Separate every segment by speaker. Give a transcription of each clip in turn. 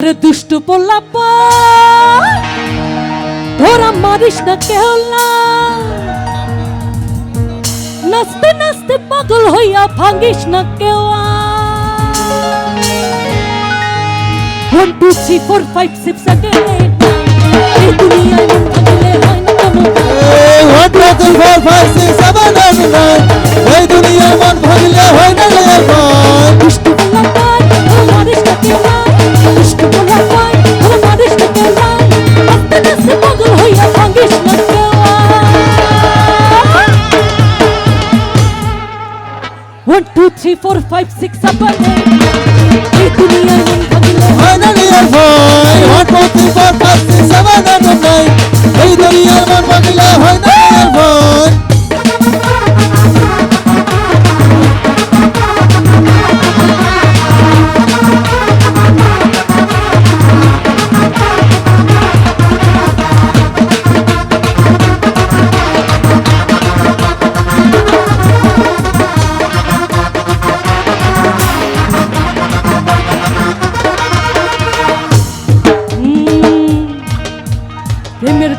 Speaker 1: রে দুষ্ট পোলাপা মারিস না কেওলা নাচতে নাচতে পাগল হইয়া ভাঙিস না কেওয়া one two three four five six দুনিয়া one two three four five six seven
Speaker 2: এই
Speaker 1: দুনিয়ায় মন ভাঙলে।
Speaker 2: হয় না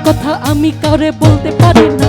Speaker 1: কথা আমি কারে বলতে পারি না?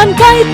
Speaker 1: i'm cantai